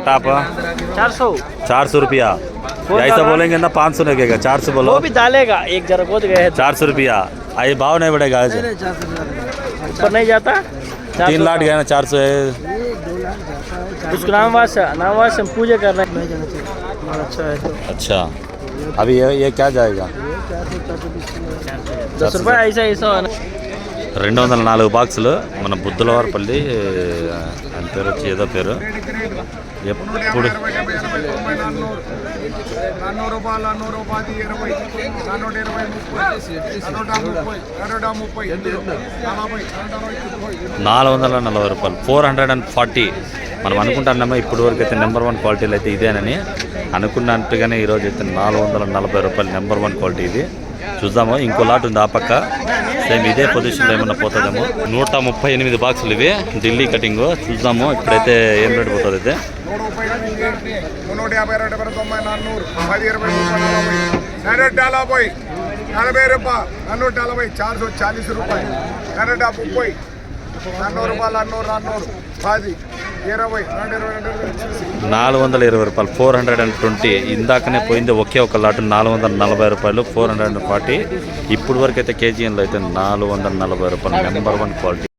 Top चार सौ। चार सौ रुपया। ऐसा बोलेंगे ना पाँच सौ लगेगा चार सौ बोलो। वो भी डालेगा एक जरा गोद गए चार सौ रुपया। आइए भाव नहीं बढ़ेगा आज। ऊपर नहीं जाता? चार तीन सौ लाख गया ना चार सौ है। उसको नामवास है नामवास हम पूजा कर रहे हैं। अच्छा है। तो अच्छा। अभी ये ये क्या जाएगा? दस रुपये ऐसा ऐसा है ना రెండు వందల నాలుగు బాక్సులు. మన బుద్ధులవారపల్లి ఆయన పేరు వచ్చి ఏదో పేరు. ఎప్పుడు నాలుగు వందల నలభై రూపాయలు ఫోర్ హండ్రెడ్ అండ్ ఫార్టీ. మనం అనుకుంటున్నామో ఇప్పటి వరకు అయితే నెంబర్ వన్ క్వాలిటీలు అయితే ఇదేనని. అనుకున్నట్టుగానే ఈరోజు అయితే నాలుగు వందల నలభై రూపాయలు నెంబర్ వన్ క్వాలిటీ ఇది. చూద్దాము ఇంకో లాట్ ఉంది ఆ పక్క. సేమ్ ఇదే పొజిషన్లో ఏమన్నా పోతుందేమో నూట ముప్పై ఎనిమిది బాక్సులు ఇవి ఢిల్లీ కటింగ్ చూద్దాము ఇప్పుడైతే ఏం రేటు పోతుంది అయితే నూట యాభై రెండు తొంభై నాన్నూరు పది ఇరవై ముప్పై నలభై నూట నలభై నలభై రూపాయలు నన్నూట నలభై చార్ సో చాలీస్ రూపాయలు నూట ముప్పై నన్నూరు రూపాయలు అన్నూరు నన్నూరు పది నాలుగు వందల ఇరవై రూపాయలు ఫోర్ హండ్రెడ్ అండ్ ట్వంటీ. ఇందాకనే పోయింది ఒకే ఒక లాట్ నాలుగు వందల నలభై రూపాయలు ఫోర్ హండ్రెడ్ అండ్ ఫార్టీ. ఇప్పుడు వరకు అయితే కేజీఎన్లో అయితే నాలుగు వందల నలభై రూపాయలు నెంబర్ వన్ క్వాలిటీ.